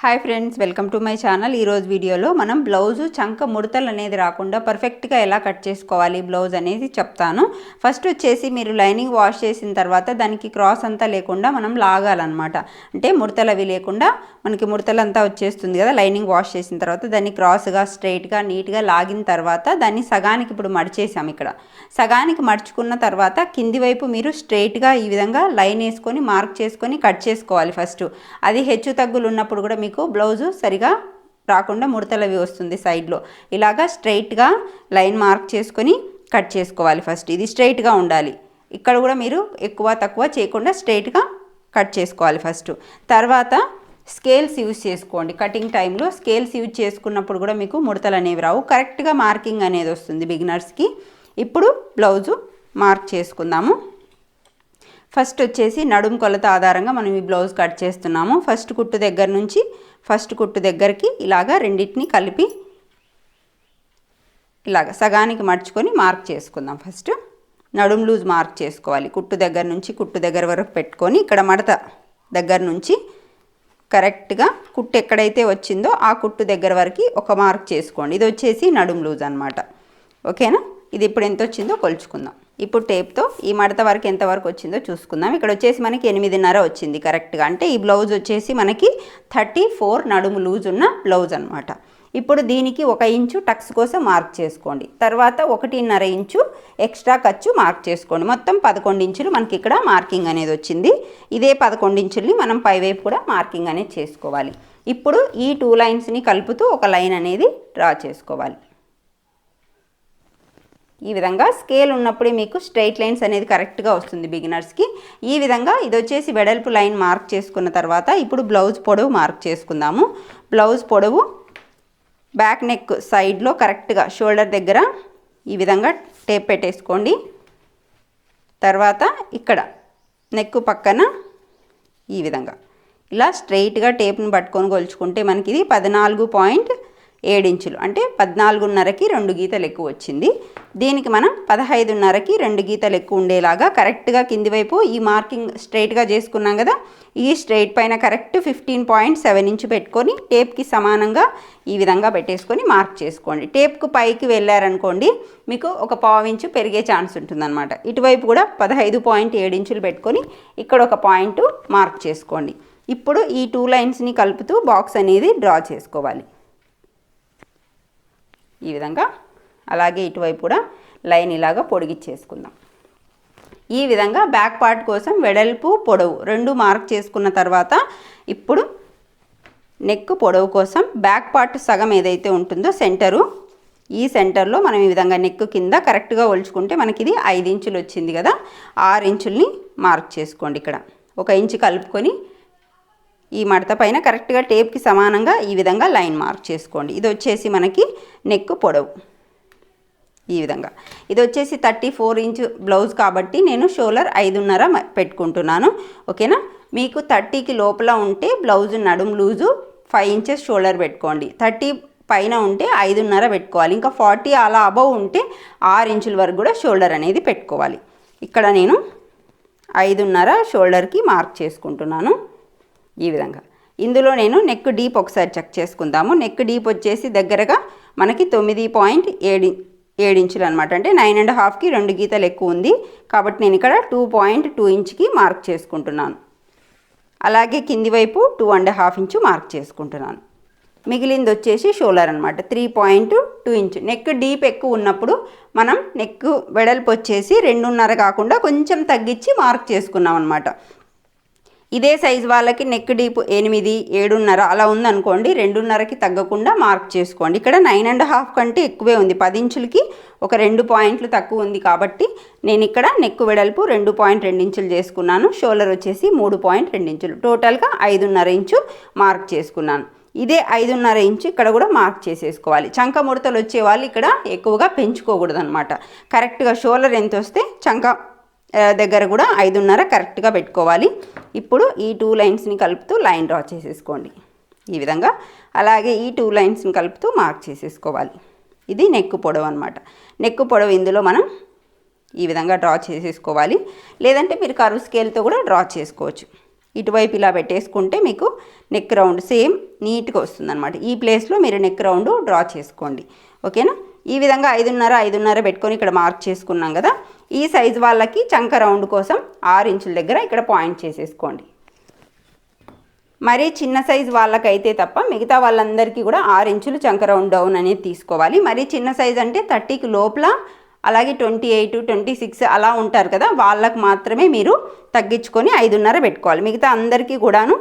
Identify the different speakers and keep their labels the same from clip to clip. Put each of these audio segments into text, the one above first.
Speaker 1: Hi friends welcome to my channel ఈరోజు వీడియోలో మనం బ్లౌజు చంక ముడతలు అనేది రాకుండా పర్ఫెక్ట్గా ఎలా కట్ చేసుకోవాలి బ్లౌజ్ అనేది చెప్తాను. ఫస్ట్ వచ్చేసి మీరు లైనింగ్ వాష్ చేసిన తర్వాత దానికి క్రాస్ అంతా లేకుండా మనం లాగాలన్నమాట. అంటే ముడతలు అవి లేకుండా మనకి ముడతలు అంతా వచ్చేస్తుంది కదా లైనింగ్ వాష్ చేసిన తర్వాత దాన్ని క్రాస్గా స్ట్రైట్గా నీట్గా లాగిన తర్వాత దాన్ని సగానికి ఇప్పుడు మడిచేసాం ఇక్కడ. సగానికి మడుచుకున్న తర్వాత కింది వైపు మీరు స్ట్రైట్గా ఈ విధంగా లైన్ వేసుకొని మార్క్ చేసుకొని కట్ చేసుకోవాలి ఫస్ట్ అది హెచ్చు తగ్గులు ఉన్నప్పుడు కూడా మీకు బ్లౌజు సరిగా రాకుండా ముడతలవి వస్తుంది సైడ్లో. ఇలాగా స్ట్రైట్గా లైన్ మార్క్ చేసుకొని కట్ చేసుకోవాలి ఫస్ట్. ఇది స్ట్రైట్గా ఉండాలి. ఇక్కడ కూడా మీరు ఎక్కువ తక్కువ చేయకుండా స్ట్రైట్గా కట్ చేసుకోవాలి ఫస్ట్. తర్వాత స్కేల్స్ యూజ్ చేసుకోండి. కటింగ్ టైంలో స్కేల్స్ యూజ్ చేసుకున్నప్పుడు కూడా మీకు ముడతలు అనేవి రావు. కరెక్ట్గా మార్కింగ్ అనేది వస్తుంది బిగినర్స్కి. ఇప్పుడు బ్లౌజు మార్క్ చేసుకుందాము. ఫస్ట్ వచ్చేసి నడుం కొలత ఆధారంగా మనం ఈ బ్లౌజ్ కట్ చేస్తున్నాము. ఫస్ట్ కుట్టు దగ్గర నుంచి ఫస్ట్ కుట్టు దగ్గరికి ఇలాగా రెండింటిని కలిపి ఇలాగ సగానికి మడుచుకొని మార్క్ చేసుకుందాం ఫస్ట్. నడుం లూజ్ మార్క్ చేసుకోవాలి. కుట్టు దగ్గర నుంచి కుట్టు దగ్గర వరకు పెట్టుకొని ఇక్కడ మడత దగ్గర నుంచి కరెక్ట్గా కుట్టు ఎక్కడైతే వచ్చిందో ఆ కుట్టు దగ్గర వరకు ఒక మార్క్ చేసుకోండి. ఇది వచ్చేసి నడుం లూజ్ అనమాట ఓకేనా? ఇది ఇప్పుడు ఎంత వచ్చిందో కొలుచుకుందాం. ఇప్పుడు టేప్తో ఈ మడత వరకు ఎంతవరకు వచ్చిందో చూసుకుందాం. ఇక్కడ వచ్చేసి మనకి ఎనిమిదిన్నర వచ్చింది కరెక్ట్గా. అంటే ఈ బ్లౌజ్ వచ్చేసి మనకి థర్టీ ఫోర్ నడుము లూజ్ ఉన్న బ్లౌజ్ అనమాట ఇప్పుడు దీనికి ఒక ఇంచు టక్స్ కోసం మార్క్ చేసుకోండి. తర్వాత ఒకటిన్నర ఇంచు ఎక్స్ట్రా ఖర్చు మార్క్ చేసుకోండి. మొత్తం పదకొండు ఇంచులు మనకి ఇక్కడ మార్కింగ్ అనేది వచ్చింది. ఇదే పదకొండు ఇంచుల్ని మనం పైవైపు కూడా మార్కింగ్ అనేది చేసుకోవాలి. ఇప్పుడు ఈ టూ లైన్స్ని కలుపుతూ ఒక లైన్ అనేది డ్రా చేసుకోవాలి. ఈ విధంగా స్కేల్ ఉన్నప్పుడే మీకు స్ట్రైట్ లైన్స్ అనేది కరెక్ట్గా వస్తుంది బిగినర్స్కి. ఈ విధంగా ఇది వచ్చేసి వెడల్పు లైన్ మార్క్ చేసుకున్న తర్వాత ఇప్పుడు బ్లౌజ్ పొడవు మార్క్ చేసుకుందాము. బ్లౌజ్ పొడవు బ్యాక్ నెక్ సైడ్లో కరెక్ట్గా షోల్డర్ దగ్గర ఈ విధంగా టేప్ పెట్టేసుకోండి. తర్వాత ఇక్కడ నెక్ పక్కన ఈ విధంగా. ఇలా స్ట్రైట్గా టేప్ని పట్టుకొని కొలుచుకుంటే మనకి ఇది పద్నాలుగు పాయింట్ ఏడించులు. అంటే పద్నాలుగున్నరకి రెండు గీతలు ఎక్కువ వచ్చింది. దీనికి మనం పదహైదున్నరకి రెండు గీతలు ఎక్కువ ఉండేలాగా కరెక్ట్గా కింది వైపు ఈ మార్కింగ్ స్ట్రైట్గా చేసుకున్నాం కదా ఈ స్ట్రైట్ పైన correct fifteen point seven inch పెట్టుకొని టేప్కి సమానంగా ఈ విధంగా పెట్టేసుకొని మార్క్ చేసుకోండి. టేప్కు పైకి వెళ్ళారనుకోండి మీకు ఒక పావు ఇంచు పెరిగే ఛాన్స్ ఉంటుందన్నమాట. ఇటువైపు కూడా పదహైదు పాయింట్ ఏడు ఇంచులు పెట్టుకొని ఇక్కడ ఒక పాయింట్ మార్క్ చేసుకోండి. ఇప్పుడు ఈ టూ లైన్స్ని కలుపుతూ బాక్స్ అనేది డ్రా చేసుకోవాలి. ఈ విధంగా. అలాగే ఇటువైపు కూడా లైన్ ఇలాగా పొడిగిచ్చేసుకుందాం. ఈ విధంగా బ్యాక్ పార్ట్ కోసం వెడల్పు పొడవు రెండు మార్క్ చేసుకున్న తర్వాత ఇప్పుడు నెక్ పొడవు కోసం బ్యాక్ పార్ట్ సగం ఏదైతే ఉంటుందో సెంటరు ఈ సెంటర్లో మనం ఈ విధంగా నెక్ కింద కరెక్ట్గా ఒలుచుకుంటే మనకి ఇది ఐదు ఇంచులు వచ్చింది కదా. ఆరు ఇంచుల్ని మార్క్ చేసుకోండి ఇక్కడ. ఒక ఇంచు కలుపుకొని ఈ మడత పైన కరెక్ట్గా టేప్కి సమానంగా ఈ విధంగా లైన్ మార్క్ చేసుకోండి. ఇది వచ్చేసి మనకి నెక్ పొడవు. ఈ విధంగా. ఇది వచ్చేసి థర్టీ ఫోర్ ఇంచ్ బ్లౌజ్ కాబట్టి నేను షోలర్ ఐదున్నర పెట్టుకుంటున్నాను. ఓకేనా? మీకు థర్టీకి లోపల ఉంటే బ్లౌజ్ నడుము లూజు ఫైవ్ ఇంచెస్ షోల్డర్ పెట్టుకోండి. థర్టీ పైన ఉంటే ఐదున్నర పెట్టుకోవాలి. ఇంకా ఫార్టీ అలా అబవ్ ఉంటే ఆరు ఇంచుల వరకు కూడా షోల్డర్ అనేది పెట్టుకోవాలి. ఇక్కడ నేను ఐదున్నర షోల్డర్కి మార్క్ చేసుకుంటున్నాను. ఈ విధంగా. ఇందులో నేను నెక్ డీప్ ఒకసారి చెక్ చేసుకుందాము. నెక్ డీప్ వచ్చేసి దగ్గరగా మనకి తొమ్మిది పాయింట్ ఏడు ఏడించులు అనమాట అంటే నైన్ అండ్ హాఫ్కి రెండు గీతలు ఎక్కువ ఉంది. కాబట్టి నేను ఇక్కడ టూ పాయింట్ టూ ఇంచ్కి మార్క్ చేసుకుంటున్నాను. అలాగే కింది వైపు two and half inch mark చేసుకుంటున్నాను. మిగిలింది వచ్చేసి షోలర్ అనమాట three point two inch neck deep ఎక్కువ ఉన్నప్పుడు మనం నెక్ వెడల్పు వచ్చేసి రెండున్నర కాకుండా కొంచెం తగ్గించి మార్క్ చేసుకున్నాం అనమాట ఇదే సైజ్ వాళ్ళకి నెక్ డీప్ ఎనిమిది ఏడున్నర అలా ఉందనుకోండి రెండున్నరకి తగ్గకుండా మార్క్ చేసుకోండి. ఇక్కడ నైన్ అండ్ హాఫ్ కంటే ఎక్కువే ఉంది. పది ఇంచులకి ఒక రెండు పాయింట్లు తక్కువ ఉంది కాబట్టి నేను ఇక్కడ నెక్ వెడల్పు రెండు పాయింట్ రెండు ఇంచులు చేసుకున్నాను. షోల్డర్ వచ్చేసి మూడు పాయింట్ రెండు ఇంచులు. టోటల్గా ఐదున్నర ఇంచు మార్క్ చేసుకున్నాను. ఇదే ఐదున్నర ఇంచు ఇక్కడ కూడా మార్క్ చేసేసుకోవాలి. చంక ముడతలు వచ్చే వాళ్ళు ఇక్కడ ఎక్కువగా పెంచుకోకూడదు అనమాట కరెక్ట్గా షోల్డర్ ఎంత వస్తే చంక దగ్గర కూడా ఐదున్నర కరెక్ట్గా పెట్టుకోవాలి. ఇప్పుడు ఈ టూ లైన్స్ని కలుపుతూ లైన్ డ్రా చేసేసుకోండి. ఈ విధంగా అలాగే ఈ టూ లైన్స్ని కలుపుతూ మార్క్ చేసేసుకోవాలి. ఇది నెక్ పొడవు అనమాట నెక్ పొడవు ఇందులో మనం ఈ విధంగా డ్రా చేసేసుకోవాలి. లేదంటే మీరు కరువు స్కేల్తో కూడా డ్రా చేసుకోవచ్చు. ఇటువైపు ఇలా పెట్టేసుకుంటే మీకు నెక్ రౌండ్ సేమ్ నీట్గా వస్తుంది అనమాట ఈ ప్లేస్లో మీరు నెక్ రౌండ్ డ్రా చేసుకోండి. ఓకేనా? ఈ విధంగా ఐదున్నర ఐదున్నర పెట్టుకొని ఇక్కడ మార్క్ చేసుకున్నాం కదా? ఈ సైజు వాళ్ళకి చంక రౌండ్ కోసం ఆరు ఇంచుల దగ్గర ఇక్కడ పాయింట్ చేసేసుకోండి. మరీ చిన్న సైజు వాళ్ళకైతే తప్ప మిగతా వాళ్ళందరికీ కూడా ఆరు ఇంచులు చంక రౌండ్ డౌన్ అనేది తీసుకోవాలి. మరీ చిన్న సైజు అంటే థర్టీకి లోపల అలాగే ట్వంటీ ఎయిట్ ట్వంటీ సిక్స్ అలా ఉంటారు కదా వాళ్ళకు మాత్రమే మీరు తగ్గించుకొని ఐదున్నర పెట్టుకోవాలి. మిగతా అందరికీ కూడాను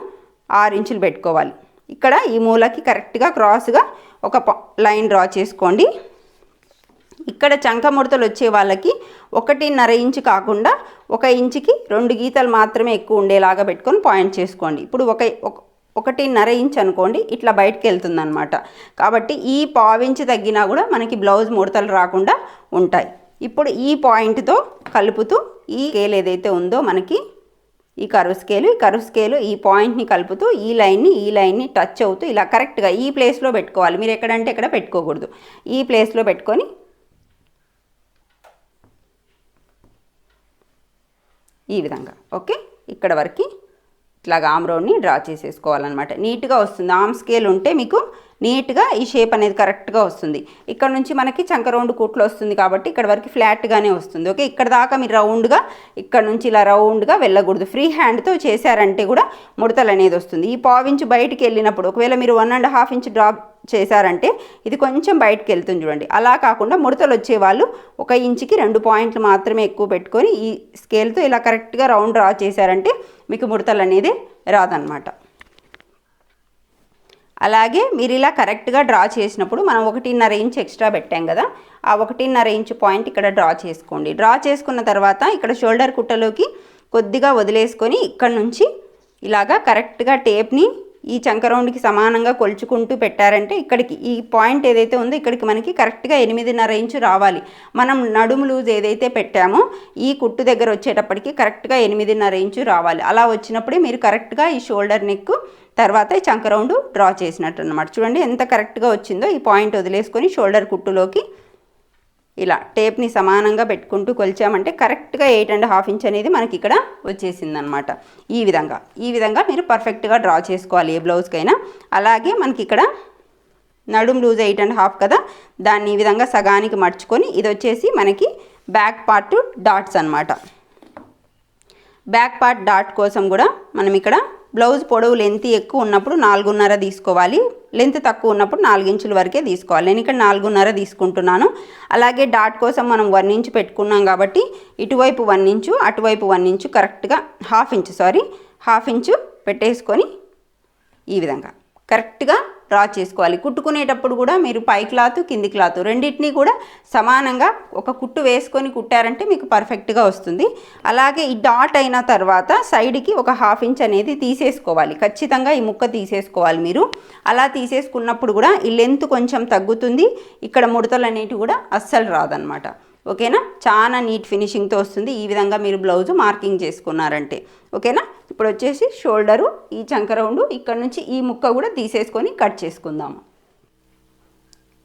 Speaker 1: ఆరు ఇంచులు పెట్టుకోవాలి. ఇక్కడ ఈ మూలకి కరెక్ట్గా క్రాస్గా ఒక లైన్ డ్రా చేసుకోండి. ఇక్కడ చంక ముడతలు వచ్చే వాళ్ళకి ఒకటిన్నర ఇంచు కాకుండా ఒక ఇంచుకి రెండు గీతలు మాత్రమే ఎక్కువ ఉండేలాగా పెట్టుకొని పాయింట్ చేసుకోండి. ఇప్పుడు ఒక ఒకటిన్నర ఇంచ్ అనుకోండి ఇట్లా బయటకు వెళ్తుంది అనమాట కాబట్టి ఈ పావించి తగ్గినా కూడా మనకి బ్లౌజ్ ముడతలు రాకుండా ఉంటాయి. ఇప్పుడు ఈ పాయింట్తో కలుపుతూ ఈ స్కేల్ ఏదైతే ఉందో మనకి ఈ కరువు స్కేలు ఈ కరువు స్కేలు ఈ పాయింట్ని కలుపుతూ ఈ లైన్ని ఈ లైన్ని టచ్ అవుతూ ఇలా కరెక్ట్గా ఈ ప్లేస్లో పెట్టుకోవాలి. మీరు ఎక్కడంటే ఎక్కడ పెట్టుకోకూడదు. ఈ ప్లేస్లో పెట్టుకొని ఈ విధంగా. ఓకే? ఇక్కడ వరకు ఇట్లాగా ఆమ్ రౌండ్ని డ్రా చేసేసుకోవాలన్నమాట. నీట్గా వస్తుంది. ఆమ్ స్కేల్ ఉంటే మీకు నీట్గా ఈ షేప్ అనేది కరెక్ట్గా వస్తుంది. ఇక్కడ నుంచి మనకి చంక రౌండ్ కుట్లు వస్తుంది కాబట్టి ఇక్కడ వరకు ఫ్లాట్గానే వస్తుంది. ఓకే? ఇక్కడ దాకా మీరు రౌండ్గా ఇక్కడ నుంచి ఇలా రౌండ్గా వెళ్ళకూడదు. ఫ్రీ హ్యాండ్తో చేశారంటే కూడా ముడతలు అనేది వస్తుంది. ఈ పావించు బయటికి వెళ్ళినప్పుడు ఒకవేళ మీరు one and half inch drop చేశారంటే ఇది కొంచెం బయటకు వెళ్తుంది చూడండి. అలా కాకుండా ముడతలు వచ్చే వాళ్ళు ఒక ఇంచుకి రెండు పాయింట్లు మాత్రమే ఎక్కువ పెట్టుకొని ఈ స్కేల్తో ఇలా కరెక్ట్గా రౌండ్ డ్రా చేశారంటే మీకు ముడతలు అనేది రాదనమాట అలాగే మీరు ఇలా కరెక్ట్గా డ్రా చేసినప్పుడు మనం ఒకటిన్నర ఇంచ్ ఎక్స్ట్రా పెట్టాం కదా ఆ ఒకటిన్నర ఇంచ్ పాయింట్ ఇక్కడ డ్రా చేసుకోండి. డ్రా చేసుకున్న తర్వాత ఇక్కడ షోల్డర్ కుట్టలోకి కొద్దిగా వదిలేసుకొని ఇక్కడ నుంచి ఇలాగా కరెక్ట్గా టేప్ని ఈ చంక రౌండ్కి సమానంగా కొలుచుకుంటూ పెట్టారంటే ఇక్కడికి ఈ పాయింట్ ఏదైతే ఉందో ఇక్కడికి మనకి కరెక్ట్గా ఎనిమిదిన్నర ఇంచు రావాలి. మనం నడుము లూజ్ ఏదైతే పెట్టామో ఈ కుట్టు దగ్గర వచ్చేటప్పటికి కరెక్ట్గా ఎనిమిదిన్నర ఇంచు రావాలి. అలా వచ్చినప్పుడే మీరు కరెక్ట్గా ఈ షోల్డర్ నెక్ తర్వాత ఈ చంక రౌండ్ డ్రా చేసినట్టు అనమాట చూడండి ఎంత కరెక్ట్గా వచ్చిందో ఈ పాయింట్ వదిలేసుకొని షోల్డర్ కుట్టులోకి ఇలా టేప్ని సమానంగా పెట్టుకుంటూ కొలిచామంటే కరెక్ట్గా ఎయిట్ అండ్ హాఫ్ ఇంచ్ అనేది మనకి ఇక్కడ వచ్చేసింది అనమాట ఈ విధంగా ఈ విధంగా మీరు పర్ఫెక్ట్గా డ్రా చేసుకోవాలి ఏ బ్లౌజ్కైనా. అలాగే మనకి ఇక్కడ నడుం లూజ్ ఎయిట్ అండ్ హాఫ్ కదా దాన్ని ఈ విధంగా సగానికి మర్చుకొని ఇది వచ్చేసి మనకి బ్యాక్ పార్ట్ డాట్స్ అన్నమాట. బ్యాక్ పార్ట్ డాట్ కోసం కూడా మనం ఇక్కడ బ్లౌజ్ పొడవు లెంత్ ఎక్కువ ఉన్నప్పుడు నాలుగున్నర తీసుకోవాలి. లెంత్ తక్కువ ఉన్నప్పుడు నాలుగు ఇంచుల వరకే తీసుకోవాలి. నేను ఇక్కడ నాలుగున్నర తీసుకుంటున్నాను. అలాగే డాట్ కోసం మనం వన్ ఇంచు పెట్టుకున్నాం కాబట్టి ఇటువైపు వన్ ఇంచు అటువైపు వన్ ఇంచు కరెక్ట్గా half inch sorry half inch పెట్టేసుకొని ఈ విధంగా కరెక్ట్గా డ్రా చేసుకోవాలి. కుట్టుకునేటప్పుడు కూడా మీరు పై క్లాత్ కింది క్లాత్ రెండింటినీ కూడా సమానంగా ఒక కుట్టు వేసుకొని కుట్టారంటే మీకు పర్ఫెక్ట్గా వస్తుంది. అలాగే ఈ డాట్ అయిన తర్వాత సైడ్కి ఒక హాఫ్ ఇంచ్ అనేది తీసేసుకోవాలి. ఖచ్చితంగా ఈ ముక్క తీసేసుకోవాలి మీరు. అలా తీసేసుకున్నప్పుడు కూడా ఈ లెంత్ కొంచెం తగ్గుతుంది. ఇక్కడ ముడతలు అనేటివి కూడా అస్సలు రాదనమాట ఓకేనా? చాలా నీట్ ఫినిషింగ్తో వస్తుంది. ఈ విధంగా మీరు బ్లౌజ్ మార్కింగ్ చేసుకున్నారంటే. ఓకేనా? ఇప్పుడు వచ్చేసి షోల్డరు ఈ చంక రౌండ్ ఇక్కడ నుంచి ఈ ముక్క కూడా తీసేసుకొని కట్ చేసుకుందాము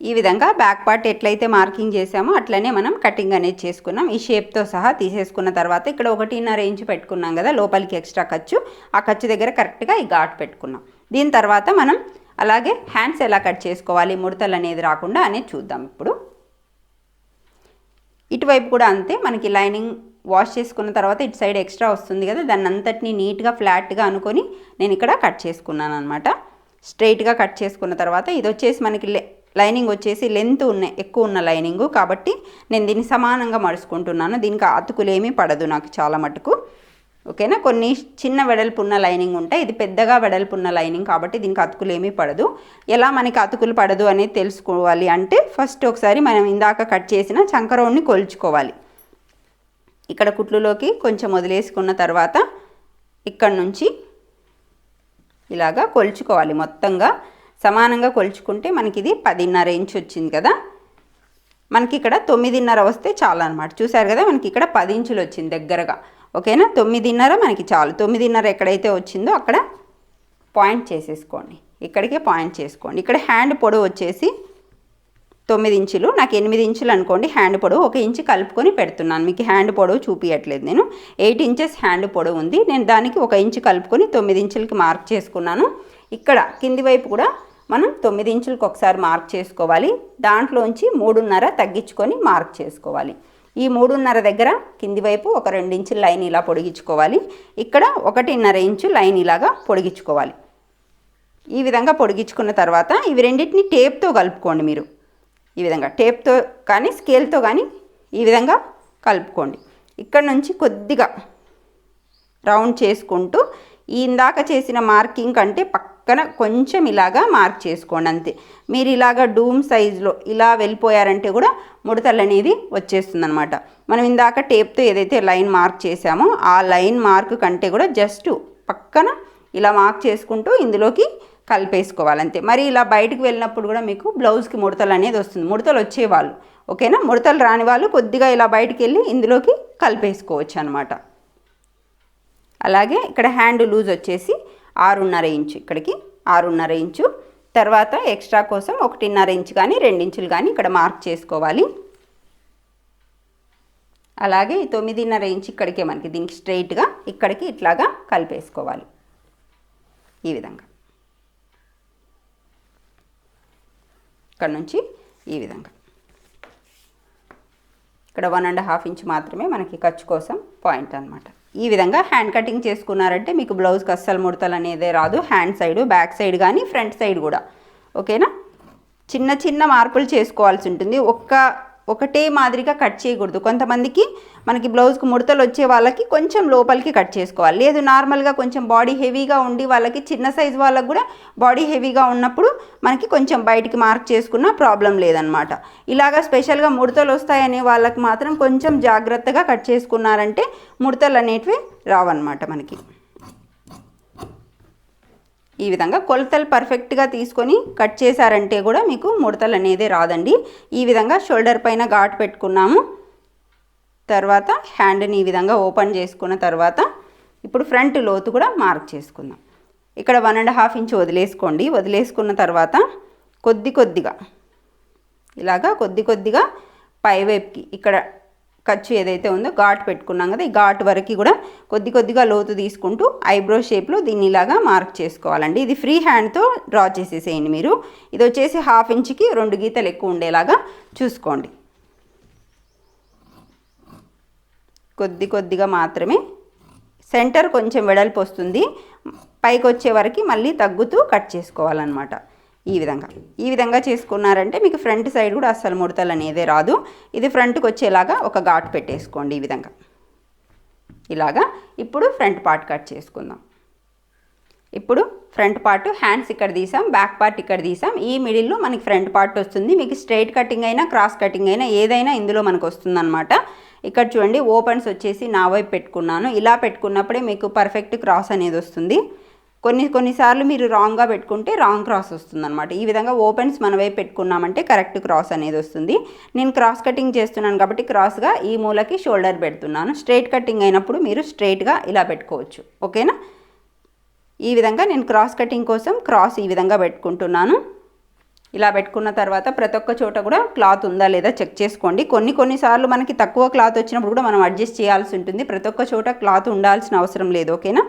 Speaker 1: ఈ విధంగా బ్యాక్ పార్ట్ ఎట్లయితే మార్కింగ్ చేసామో అట్లనే మనం కటింగ్ అనేది చేసుకున్నాం. ఈ షేప్తో సహా తీసేసుకున్న తర్వాత ఇక్కడ ఒకటిన్నర ఇంచ్ పెట్టుకున్నాం కదా లోపలికి ఎక్స్ట్రా ఖర్చు. ఆ ఖర్చు దగ్గర కరెక్ట్గా ఈ ఘాట్ పెట్టుకున్నాం. దీని తర్వాత మనం అలాగే హ్యాండ్స్ ఎలా కట్ చేసుకోవాలి ముడతలు అనేది రాకుండా అనేది చూద్దాం ఇప్పుడు. ఇటువైపు కూడా అంతే మనకి లైనింగ్ వాష్ చేసుకున్న తర్వాత ఇటు సైడ్ ఎక్స్ట్రా వస్తుంది కదా దాన్ని అంతటిని నీట్గా ఫ్లాట్గా అనుకొని నేను ఇక్కడ కట్ చేసుకున్నాను అనమాట స్ట్రైట్గా కట్ చేసుకున్న తర్వాత ఇది వచ్చేసి మనకి లె- లైనింగ్ వచ్చేసి లెంత్ ఉన్న ఎక్కువ ఉన్న లైనింగు కాబట్టి నేను దీన్ని సమానంగా మడుచుకుంటున్నాను. దీనికి అతుకులేమీ పడదు నాకు చాలా మటుకు. ఓకేనా? కొన్ని చిన్న వెడల్పు ఉన్న లైనింగ్ ఉంటాయి. ఇది పెద్దగా వెడల్పు ఉన్న లైనింగ్ కాబట్టి దీనికి అతుకులు ఏమీ పడదు. ఎలా మనకి అతుకులు పడదు అనేది తెలుసుకోవాలి అంటే ఫస్ట్ ఒకసారి మనం ఇందాక కట్ చేసిన చంకరౌండ్ని కొలుచుకోవాలి. ఇక్కడ కుట్లులోకి కొంచెం వదిలేసుకున్న తర్వాత ఇక్కడ నుంచి ఇలాగా కొలుచుకోవాలి. మొత్తంగా సమానంగా కొలుచుకుంటే మనకి ఇది పదిన్నర ఇంచ్ వచ్చింది కదా. మనకి ఇక్కడ తొమ్మిదిన్నర వస్తే చాలు అనమాట చూసారు కదా మనకి ఇక్కడ పది ఇంచులు వచ్చింది దగ్గరగా. ఓకేనా? తొమ్మిదిన్నర మనకి చాలు. తొమ్మిదిన్నర ఎక్కడైతే వచ్చిందో అక్కడ పాయింట్ చేసేసుకోండి. ఇక్కడికే పాయింట్ చేసుకోండి. ఇక్కడ హ్యాండ్ పొడవు వచ్చేసి తొమ్మిది ఇంచులు నాకు ఎనిమిది ఇంచులు అనుకోండి హ్యాండ్ పొడవు ఒక ఇంచు కలుపుకొని పెడుతున్నాను. మీకు హ్యాండ్ పొడవు చూపించట్లేదు నేను. ఎయిట్ ఇంచెస్ హ్యాండ్ పొడవు ఉంది. నేను దానికి ఒక ఇంచు కలుపుకొని తొమ్మిది ఇంచులకి మార్క్ చేసుకున్నాను. ఇక్కడ కింది వైపు కూడా మనం తొమ్మిది ఇంచులకు ఒకసారి మార్క్ చేసుకోవాలి. దాంట్లోంచి మూడున్నర తగ్గించుకొని మార్క్ చేసుకోవాలి. ఈ మూడున్నర దగ్గర కింది వైపు ఒక రెండు ఇంచుల లైన్ ఇలా పొడిగించుకోవాలి. ఇక్కడ ఒకటిన్నర ఇంచు లైన్ ఇలాగా పొడిగించుకోవాలి. ఈ విధంగా పొడిగించుకున్న తర్వాత ఇవి రెండింటిని టేప్తో కలుపుకోండి మీరు. ఈ విధంగా టేప్తో కానీ స్కేల్తో కానీ ఈ విధంగా కలుపుకోండి. ఇక్కడ నుంచి కొద్దిగా రౌండ్ చేసుకుంటూ ఇందాక చేసిన మార్కింగ్ కంటే పక్కన కొంచెం ఇలాగా మార్క్ చేసుకోండి అంతే. మీరు ఇలాగ డూమ్ సైజులో ఇలా వెళ్ళిపోయారంటే కూడా ముడతలు అనేది వచ్చేస్తుంది అనమాట మనం ఇందాక టేప్తో ఏదైతే లైన్ మార్క్ చేసామో ఆ లైన్ మార్క్ కంటే కూడా జస్ట్ పక్కన ఇలా మార్క్ చేసుకుంటూ ఇందులోకి కలిపేసుకోవాలంతే. మరి ఇలా బయటకు వెళ్ళినప్పుడు కూడా మీకు బ్లౌజ్కి ముడతలు అనేది వస్తుంది. ముడతలు వచ్చేవాళ్ళు. ఓకేనా? ముడతలు రాని వాళ్ళు కొద్దిగా ఇలా బయటికి వెళ్ళి ఇందులోకి కలిపేసుకోవచ్చు అనమాట అలాగే ఇక్కడ హ్యాండ్ లూజ్ వచ్చేసి ఆరున్నర ఇంచు ఇక్కడికి ఆరున్నర ఇంచు. తర్వాత ఎక్స్ట్రా కోసం ఒకటిన్నర ఇంచు కానీ రెండించులు కానీ ఇక్కడ మార్క్ చేసుకోవాలి. అలాగే ఈ తొమ్మిదిన్నర ఇంచు ఇక్కడికే మనకి దీనికి స్ట్రైట్గా ఇక్కడికి ఇట్లాగా కలిపేసుకోవాలి. ఈ విధంగా. ఇక్కడ నుంచి ఈ విధంగా. ఇక్కడ వన్ అండ్ హాఫ్ ఇంచ్ మాత్రమే మనకి ఖర్చు కోసం పాయింట్ అనమాట ఈ విధంగా హ్యాండ్ కటింగ్ చేసుకున్నారంటే మీకు బ్లౌజ్కి అస్సలు ముడతలు అనేదే రాదు. హ్యాండ్ సైడ్ బ్యాక్ సైడ్ కానీ ఫ్రంట్ సైడ్ కూడా. ఓకేనా? చిన్న చిన్న మార్పులు చేసుకోవాల్సి ఉంటుంది. ఒక్క ఒకటే మాదిరిగా కట్ చేయకూడదు. కొంతమందికి మనకి బ్లౌజ్కి ముడతలు వచ్చే వాళ్ళకి కొంచెం లోపలికి కట్ చేసుకోవాలి. లేదు నార్మల్గా కొంచెం బాడీ హెవీగా ఉండి వాళ్ళకి చిన్న సైజ్ వాళ్ళకి కూడా బాడీ హెవీగా ఉన్నప్పుడు మనకి కొంచెం బయటికి మార్క్ చేసుకున్న ప్రాబ్లం లేదనమాట. ఇలాగా స్పెషల్గా ముడతలు వస్తాయనే వాళ్ళకి మాత్రం కొంచెం జాగ్రత్తగా కట్ చేసుకున్నారంటే ముడతలు అనేటివి రావన్నమాట మనకి. ఈ విధంగా కొలతలు పర్ఫెక్ట్గా తీసుకొని కట్ చేశారంటే కూడా మీకు ముడతలు అనేది రాదండి. ఈ విధంగా షోల్డర్ పైన ఘాట్ పెట్టుకున్నాము. తర్వాత హ్యాండ్ని ఈ విధంగా ఓపెన్ చేసుకున్న తర్వాత ఇప్పుడు ఫ్రంట్ లోతు కూడా మార్క్ చేసుకుందాం. ఇక్కడ వన్ అండ్ హాఫ్ ఇంచ్ వదిలేసుకోండి. వదిలేసుకున్న తర్వాత కొద్ది కొద్దిగా ఇలాగా కొద్ది కొద్దిగా పైవైపుకి ఇక్కడ ఖర్చు ఏదైతే ఉందో ఘాట్ పెట్టుకున్నాం కదా ఈ ఘాట్ వరకు కూడా కొద్ది కొద్దిగా లోతు తీసుకుంటూ ఐబ్రో షేప్లో దీన్ని ఇలాగా మార్క్ చేసుకోవాలండి. ఇది ఫ్రీ హ్యాండ్తో డ్రా చేసేసేయండి మీరు. ఇది వచ్చేసి హాఫ్ ఇంచ్కి రెండు గీతలు ఎక్కువ ఉండేలాగా చూసుకోండి. కొద్ది కొద్దిగా మాత్రమే. సెంటర్ కొంచెం వెడల్పు వస్తుంది. పైకి వచ్చే వరకు మళ్ళీ తగ్గుతూ కట్ చేసుకోవాలన్నమాట. ఈ విధంగా. ఈ విధంగా చేసుకున్నారంటే మీకు ఫ్రంట్ సైడ్ కూడా అస్సలు ముడతలు అనేదే రాదు. ఇది ఫ్రంట్కి వచ్చేలాగా ఒక ఘాట్ పెట్టేసుకోండి ఈ విధంగా. ఇలాగా ఇప్పుడు ఫ్రంట్ పార్ట్ కట్ చేసుకుందాం. ఇప్పుడు ఫ్రంట్ పార్ట్ హ్యాండ్స్ ఇక్కడ తీసాం బ్యాక్ పార్ట్ ఇక్కడ తీసాం. ఈ మిడిల్లో మనకి ఫ్రంట్ పార్ట్ వస్తుంది. మీకు స్ట్రైట్ కటింగ్ అయినా క్రాస్ కటింగ్ అయినా ఏదైనా ఇందులో మనకు వస్తుందన్నమాట. ఇక్కడ చూడండి ఓపెన్స్ వచ్చేసి నా వైపు పెట్టుకున్నాను. ఇలా పెట్టుకున్నప్పుడే మీకు పర్ఫెక్ట్ క్రాస్ అనేది వస్తుంది. కొన్ని కొన్నిసార్లు మీరు రాంగ్గా పెట్టుకుంటే రాంగ్ క్రాస్ వస్తుంది అనమాట ఈ విధంగా ఓపెన్స్ మన వైపు పెట్టుకున్నామంటే కరెక్ట్ క్రాస్ అనేది వస్తుంది. నేను క్రాస్ కటింగ్ చేస్తున్నాను కాబట్టి క్రాస్గా ఈ మూలకి షోల్డర్ పెడుతున్నాను. స్ట్రైట్ కటింగ్ అయినప్పుడు మీరు స్ట్రైట్గా ఇలా పెట్టుకోవచ్చు. ఓకేనా ఈ విధంగా నేను క్రాస్ కటింగ్ కోసం క్రాస్ ఈ విధంగా పెట్టుకుంటున్నాను. ఇలా పెట్టుకున్న తర్వాత ప్రతి ఒక్క చోట కూడా క్లాత్ ఉందా లేదా చెక్ చేసుకోండి. కొన్ని కొన్నిసార్లు మనకి తక్కువ క్లాత్ వచ్చినప్పుడు కూడా మనం అడ్జస్ట్ చేయాల్సి ఉంటుంది. ప్రతి ఒక్క చోట క్లాత్ ఉండాల్సిన అవసరం లేదు. ఓకేనా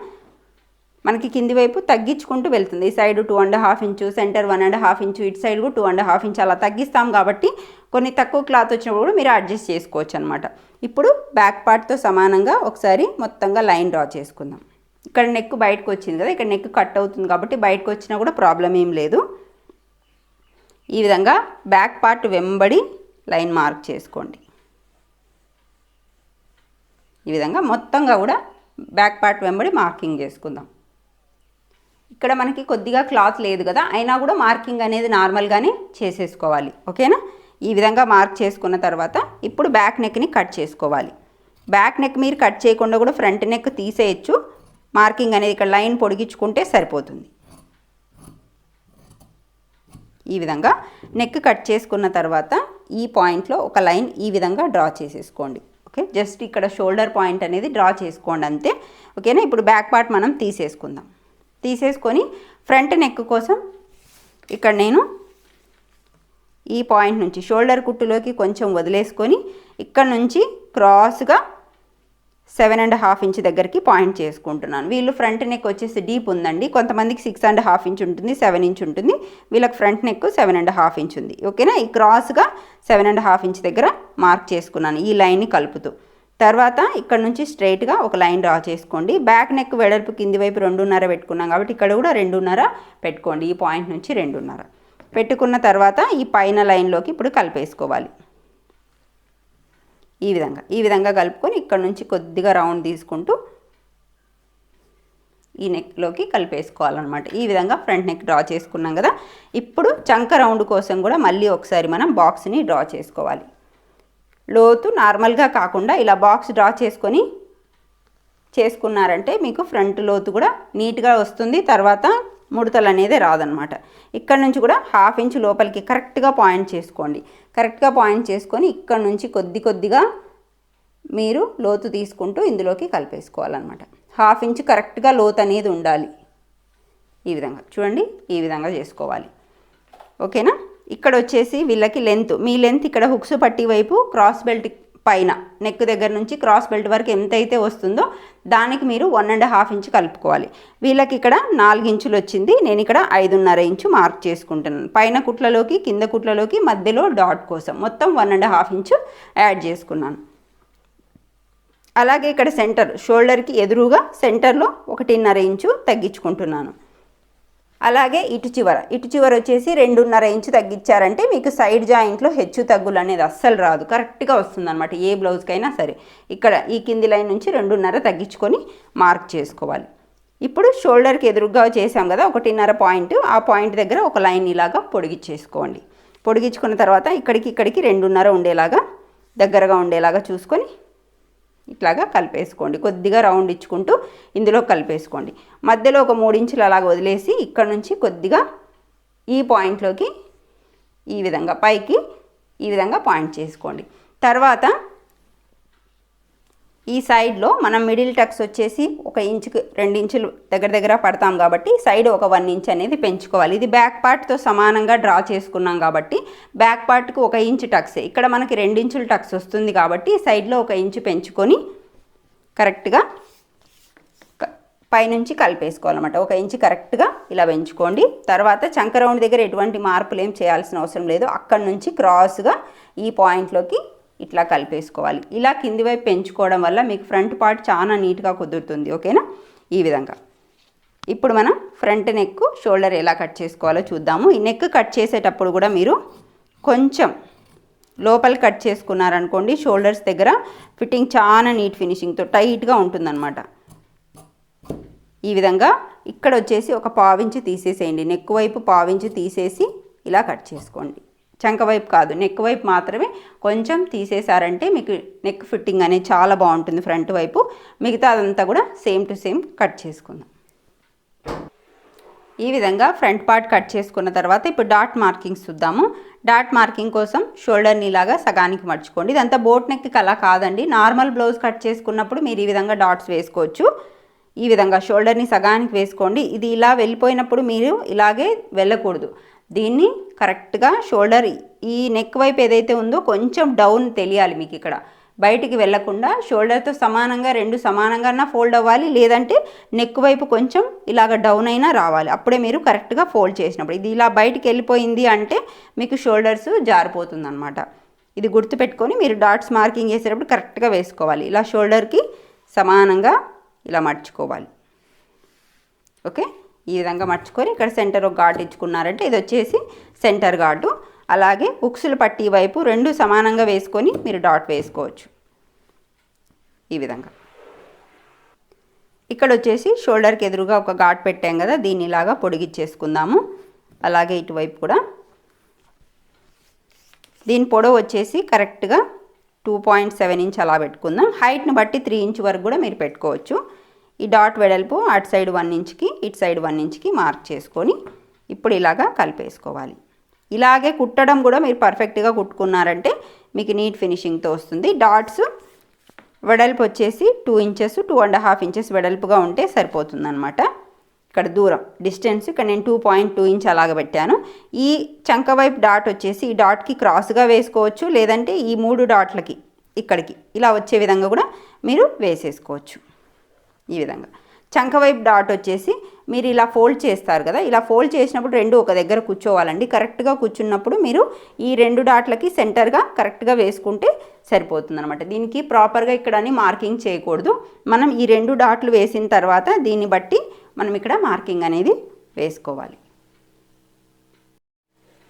Speaker 1: మనకి కింది వైపు తగ్గించుకుంటూ వెళ్తుంది. ఈ side two and half inch center one and half inch ఇటు సైడ్ కూడా టూ అండ్ హాఫ్ ఇంచు అలా తగ్గిస్తాం కాబట్టి కొన్ని తక్కువ క్లాత్ వచ్చినప్పుడు కూడా మీరు అడ్జస్ట్ చేసుకోవచ్చు అనమాట ఇప్పుడు బ్యాక్ పార్ట్తో సమానంగా ఒకసారి మొత్తంగా లైన్ డ్రా చేసుకుందాం. ఇక్కడ నెక్ బయటకు వచ్చింది కదా ఇక్కడ నెక్ కట్ అవుతుంది కాబట్టి బయటకు వచ్చినా కూడా ప్రాబ్లం ఏం లేదు. ఈ విధంగా బ్యాక్ పార్ట్ వెంబడి లైన్ మార్క్ చేసుకోండి. ఈ విధంగా మొత్తంగా కూడా బ్యాక్ పార్ట్ వెంబడి మార్కింగ్ చేసుకుందాం. ఇక్కడ మనకి కొద్దిగా క్లాత్ లేదు కదా అయినా కూడా మార్కింగ్ అనేది నార్మల్గానే చేసేసుకోవాలి. ఓకేనా? ఈ విధంగా మార్క్ చేసుకున్న తర్వాత ఇప్పుడు బ్యాక్ నెక్ని కట్ చేసుకోవాలి. బ్యాక్ నెక్ మీరు కట్ చేయకుండా కూడా ఫ్రంట్ నెక్ తీసేయచ్చు. మార్కింగ్ అనేది ఇక్కడ లైన్ పొడిగించుకుంటే సరిపోతుంది. ఈ విధంగా నెక్ కట్ చేసుకున్న తర్వాత ఈ పాయింట్లో ఒక లైన్ ఈ విధంగా డ్రా చేసేసుకోండి. ఓకే? జస్ట్ ఇక్కడ షోల్డర్ పాయింట్ అనేది డ్రా చేసుకోండి అంతే. ఓకేనా? ఇప్పుడు బ్యాక్ పార్ట్ మనం తీసేసుకుందాం. తీసేసుకొని ఫ్రంట్ నెక్ కోసం ఇక్కడ నేను ఈ పాయింట్ నుంచి షోల్డర్ కుట్టులోకి కొంచెం వదిలేసుకొని ఇక్కడ నుంచి క్రాస్గా సెవెన్ అండ్ హాఫ్ ఇంచ్ దగ్గరికి పాయింట్ చేసుకుంటున్నాను. వీళ్ళు ఫ్రంట్ నెక్ వచ్చేసి డీప్ ఉందండి. కొంతమందికి సిక్స్ అండ్ హాఫ్ ఇంచ్ ఉంటుంది సెవెన్ ఇంచ్ ఉంటుంది. వీళ్ళకి front neck seven and half inch ఉంది. ఓకేనా? ఈ క్రాస్గా సెవెన్ అండ్ హాఫ్ ఇంచ్ దగ్గర మార్క్ చేసుకున్నాను. ఈ లైన్ని కలుపుతూ. తర్వాత ఇక్కడ నుంచి స్ట్రైట్గా ఒక లైన్ డ్రా చేసుకోండి. బ్యాక్ నెక్ వెడల్పు కింది వైపు రెండున్నర పెట్టుకున్నాం కాబట్టి ఇక్కడ కూడా రెండున్నర పెట్టుకోండి. ఈ పాయింట్ నుంచి రెండున్నర. పెట్టుకున్న తర్వాత ఈ పైన లైన్లోకి ఇప్పుడు కలిపేసుకోవాలి. ఈ విధంగా ఈ విధంగా కలుపుకొని ఇక్కడ నుంచి కొద్దిగా రౌండ్ తీసుకుంటూ ఈ నెక్లోకి కలిపేసుకోవాలన్నమాట. ఈ విధంగా ఫ్రంట్ నెక్ డ్రా చేసుకున్నాం కదా. ఇప్పుడు చంక రౌండ్ కోసం కూడా మళ్ళీ ఒకసారి మనం బాక్స్ని డ్రా చేసుకోవాలి. లోతు నార్మల్గా కాకుండా ఇలా బాక్స్ డ్రా చేసుకొని చేసుకున్నారంటే మీకు ఫ్రంట్ లోతు కూడా నీట్గా వస్తుంది. తర్వాత ముడతలు అనేది రాదనమాట ఇక్కడ నుంచి కూడా హాఫ్ ఇంచ్ లోపలికి కరెక్ట్గా పాయింట్ చేసుకోండి. కరెక్ట్గా పాయింట్ చేసుకొని ఇక్కడ నుంచి కొద్ది కొద్దిగా మీరు లోతు తీసుకుంటూ ఇందులోకి కలిపేసుకోవాలన్నమాట. హాఫ్ ఇంచ్ కరెక్ట్గా లోతు అనేది ఉండాలి. ఈ విధంగా చూడండి ఈ విధంగా చేసుకోవాలి. ఓకేనా? ఇక్కడ వచ్చేసి వీళ్ళకి లెంత్ మీ లెంత్ ఇక్కడ హుక్స్ పట్టి వైపు క్రాస్ బెల్ట్ పైన నెక్ దగ్గర నుంచి క్రాస్ బెల్ట్ వరకు ఎంతైతే వస్తుందో దానికి మీరు వన్ అండ్ హాఫ్ ఇంచ్ కలుపుకోవాలి. వీళ్ళకి ఇక్కడ నాలుగు ఇంచులు వచ్చింది. నేను ఇక్కడ ఐదున్నర ఇంచు మార్క్ చేసుకుంటున్నాను. పైన కుట్లలోకి కింద కుట్లలోకి మధ్యలో డాట్ కోసం మొత్తం one and half inch add చేసుకున్నాను. అలాగే ఇక్కడ సెంటర్ షోల్డర్కి ఎదురుగా సెంటర్లో ఒకటిన్నర ఇంచు తగ్గించుకుంటున్నాను. అలాగే ఇటు చివర ఇటు చివర వచ్చేసి రెండున్నర ఇంచు తగ్గించారంటే మీకు సైడ్ జాయింట్లో హెచ్చు తగ్గులు అనేది అస్సలు రాదు. కరెక్ట్గా వస్తుంది అనమాట ఏ బ్లౌజ్కైనా సరే. ఇక్కడ ఈ కింది లైన్ నుంచి రెండున్నర తగ్గించుకొని మార్క్ చేసుకోవాలి. ఇప్పుడు షోల్డర్కి ఎదురుగా చేసాం కదా ఒకటిన్నర పాయింట్. ఆ పాయింట్ దగ్గర ఒక లైన్ ఇలాగా పొడిగించేసుకోండి పొడిగించుకున్న తర్వాత ఇక్కడికి ఇక్కడికి రెండున్నర ఉండేలాగా దగ్గరగా ఉండేలాగా చూసుకొని ఇట్లాగా కలిపేసుకోండి. కొద్దిగా రౌండ్ ఇచ్చుకుంటూ ఇందులో కలిపేసుకోండి. మధ్యలో ఒక మూడించులు అలాగ వదిలేసి ఇక్కడ నుంచి కొద్దిగా ఈ పాయింట్లోకి ఈ విధంగా పైకి ఈ విధంగా పాయింట్ చేసుకోండి. తర్వాత ఈ సైడ్లో మనం మిడిల్ టక్స్ వచ్చేసి ఒక ఇంచుకి రెండు ఇంచులు దగ్గర దగ్గర పడతాం కాబట్టి సైడ్ ఒక వన్ ఇంచ్ అనేది పెంచుకోవాలి. ఇది బ్యాక్ పార్ట్తో సమానంగా డ్రా చేసుకున్నాం కాబట్టి బ్యాక్ పార్ట్కు ఒక ఇంచు టక్స్. ఇక్కడ మనకి రెండు ఇంచులు టక్స్ వస్తుంది కాబట్టి సైడ్లో ఒక ఇంచు పెంచుకొని కరెక్ట్గా పైనుంచి కలిపేసుకోవాలన్నమాట. ఒక ఇంచు కరెక్ట్గా ఇలా పెంచుకోండి. తర్వాత చంకరౌండ్ దగ్గర ఎటువంటి మార్పులు ఏం చేయాల్సిన అవసరం లేదు. అక్కడి నుంచి క్రాస్గా ఈ పాయింట్లోకి ఇట్లా కలిపేసుకోవాలి. ఇలా కింది వైపు పెంచుకోవడం వల్ల మీకు ఫ్రంట్ పార్ట్ చాలా నీట్గా కుదురుతుంది ఓకేనా? ఈ విధంగా. ఇప్పుడు మనం ఫ్రంట్ నెక్ షోల్డర్ ఎలా కట్ చేసుకోవాలో చూద్దాము. ఈ నెక్ కట్ చేసేటప్పుడు కూడా మీరు కొంచెం లోపల కట్ చేసుకున్నారనుకోండి షోల్డర్స్ దగ్గర ఫిట్టింగ్ చాలా నీట్ ఫినిషింగ్తో టైట్గా ఉంటుందన్నమాట. ఈ విధంగా ఇక్కడ వచ్చేసి ఒక పావించి తీసేసేయండి. నెక్ వైపు పావించి తీసేసి ఇలా కట్ చేసుకోండి. చంక వైపు కాదు నెక్ వైపు మాత్రమే కొంచెం తీసేశారంటే మీకు నెక్ ఫిట్టింగ్ అనేది చాలా బాగుంటుంది ఫ్రంట్ వైపు. మిగతా అదంతా కూడా సేమ్ టు సేమ్ కట్ చేసుకుందాం. ఈ విధంగా ఫ్రంట్ పార్ట్ కట్ చేసుకున్న తర్వాత ఇప్పుడు డాట్ మార్కింగ్స్ చూద్దాము. డాట్ మార్కింగ్ కోసం షోల్డర్ని ఇలాగా సగానికి మర్చుకోండి ఇదంతా బోట్ నెక్కి అలా కాదండి. నార్మల్ బ్లౌజ్ కట్ చేసుకున్నప్పుడు మీరు ఈ విధంగా డాట్స్ వేసుకోవచ్చు. ఈ విధంగా షోల్డర్ని సగానికి వేసుకోండి. ఇది ఇలా వెళ్ళిపోయినప్పుడు మీరు ఇలాగే వెళ్ళకూడదు. దీన్ని కరెక్ట్గా షోల్డర్ ఈ నెక్ వైపు ఏదైతే ఉందో కొంచెం డౌన్ తెలియాలి మీకు ఇక్కడ. బయటికి వెళ్ళకుండా షోల్డర్తో సమానంగా రెండు సమానంగా ఫోల్డ్ అవ్వాలి. లేదంటే నెక్ వైపు కొంచెం ఇలాగ డౌన్ అయినా రావాలి. అప్పుడే మీరు కరెక్ట్గా ఫోల్డ్ చేసినప్పుడు. ఇది ఇలా బయటికి వెళ్ళిపోయింది అంటే మీకు షోల్డర్స్ జారిపోతుంది అనమాట ఇది గుర్తుపెట్టుకొని మీరు డాట్స్ మార్కింగ్ చేసేటప్పుడు కరెక్ట్గా వేసుకోవాలి. ఇలా షోల్డర్కి సమానంగా ఇలా మర్చుకోవాలి ఓకే? ఈ విధంగా మర్చుకొని ఇక్కడ సెంటర్ ఒక ఘాట్ ఇచ్చుకున్నారంటే ఇది వచ్చేసి సెంటర్ ఘాటు అలాగే ఉక్సులు పట్టి వైపు రెండు సమానంగా వేసుకొని మీరు డాట్ వేసుకోవచ్చు. ఈ విధంగా. ఇక్కడ వచ్చేసి షోల్డర్కి ఎదురుగా ఒక ఘాట్ పెట్టాం కదా దీన్ని ఇలాగా పొడిగిచ్చేసుకుందాము. అలాగే ఇటువైపు కూడా. దీని పొడవు వచ్చేసి కరెక్ట్గా టూ పాయింట్ సెవెన్ ఇంచ్ అలా పెట్టుకుందాం. హైట్ని బట్టి త్రీ ఇంచ్ వరకు కూడా మీరు పెట్టుకోవచ్చు. ఈ డాట్ వెడల్పు అటు సైడ్ వన్ ఇంచ్కి ఇటు సైడ్ వన్ ఇంచ్కి మార్క్ చేసుకొని ఇప్పుడు ఇలాగా కలిపేసుకోవాలి. ఇలాగే కుట్టడం కూడా మీరు పర్ఫెక్ట్గా కుట్టుకున్నారంటే మీకు నీట్ ఫినిషింగ్తో వస్తుంది. డాట్స్ వెడల్పు వచ్చేసి two inches two and half inches వెడల్పుగా ఉంటే సరిపోతుంది అనమాట ఇక్కడ దూరం డిస్టెన్స్ ఇక్కడ నేను టూ పాయింట్ టూ ఇంచ్ అలాగ పెట్టాను. ఈ చంక వైపు డాట్ వచ్చేసి ఈ డాట్కి క్రాస్గా వేసుకోవచ్చు లేదంటే ఈ మూడు డాట్లకి ఇక్కడికి ఇలా వచ్చే విధంగా కూడా మీరు వేసేసుకోవచ్చు. ఈ విధంగా. చంక వైపు డాట్ వచ్చేసి మీరు ఇలా ఫోల్డ్ చేస్తారు కదా ఇలా ఫోల్డ్ చేసినప్పుడు రెండు ఒక దగ్గర కూర్చోవాలండి. కరెక్ట్గా కూర్చున్నప్పుడు మీరు ఈ రెండు డాట్లకి సెంటర్గా కరెక్ట్గా వేసుకుంటే సరిపోతుంది అనమాట దీనికి ప్రాపర్గా ఇక్కడ అని మార్కింగ్ చేయకూడదు. మనం ఈ రెండు డాట్లు వేసిన తర్వాత దీన్ని బట్టి మనం ఇక్కడ మార్కింగ్ అనేది వేసుకోవాలి.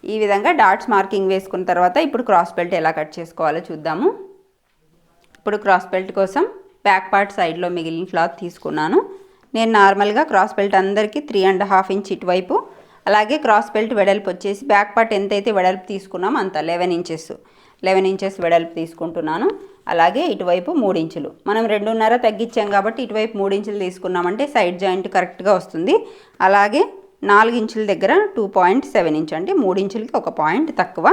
Speaker 1: ఈ విధంగా డాట్స్ మార్కింగ్ వేసుకున్న తర్వాత ఇప్పుడు క్రాస్ బెల్ట్ ఎలా కట్ చేసుకోవాలో చూద్దాము. ఇప్పుడు క్రాస్ బెల్ట్ కోసం బ్యాక్ పార్ట్ సైడ్లో మిగిలిన క్లాత్ తీసుకున్నాను. నేను నార్మల్గా క్రాస్ బెల్ట్ అందరికీ త్రీ అండ్ హాఫ్ ఇంచ్ ఇటువైపు అలాగే క్రాస్ బెల్ట్ వెడల్పు వచ్చేసి బ్యాక్ పార్ట్ ఎంతైతే వెడల్పు తీసుకున్నామో అంత లెవెన్ ఇంచెస్ లెవెన్ ఇంచెస్ వెడల్పు తీసుకుంటున్నాను. అలాగే ఇటువైపు మూడు ఇంచులు. మనం రెండున్నర తగ్గించాం కాబట్టి ఇటువైపు మూడు ఇంచులు తీసుకున్నామంటే సైడ్ జాయింట్ కరెక్ట్గా వస్తుంది. అలాగే నాలుగు ఇంచుల దగ్గర టూ పాయింట్ సెవెన్ ఇంచ్ అంటే మూడు ఇంచులకి ఒక పాయింట్ తక్కువ.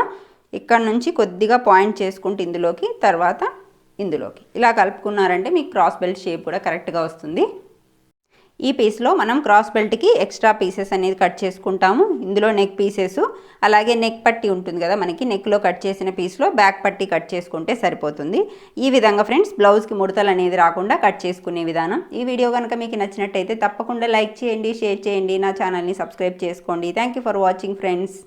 Speaker 1: ఇక్కడ నుంచి కొద్దిగా పాయింట్ చేసుకుంటే ఇందులోకి తర్వాత ఇందులోకి. ఇలా కలుపుకున్నారంటే మీకు క్రాస్ బెల్ట్ షేప్ కూడా కరెక్ట్గా వస్తుంది. ఈ పీస్లో మనం క్రాస్ బెల్ట్కి ఎక్స్ట్రా పీసెస్ అనేది కట్ చేసుకుంటాము. ఇందులో నెక్ పీసెస్ అలాగే నెక్ పట్టి ఉంటుంది కదా మనకి నెక్లో కట్ చేసిన పీస్లో బ్యాక్ పట్టి కట్ చేసుకుంటే సరిపోతుంది. ఈ విధంగా ఫ్రెండ్స్ బ్లౌజ్కి ముడతలు అనేది రాకుండా కట్ చేసుకునే విధానం. ఈ వీడియో కనుక మీకు నచ్చినట్టయితే తప్పకుండా లైక్ చేయండి షేర్ చేయండి నా ఛానల్ని సబ్స్క్రైబ్ చేసుకోండి. Thank you for watching friends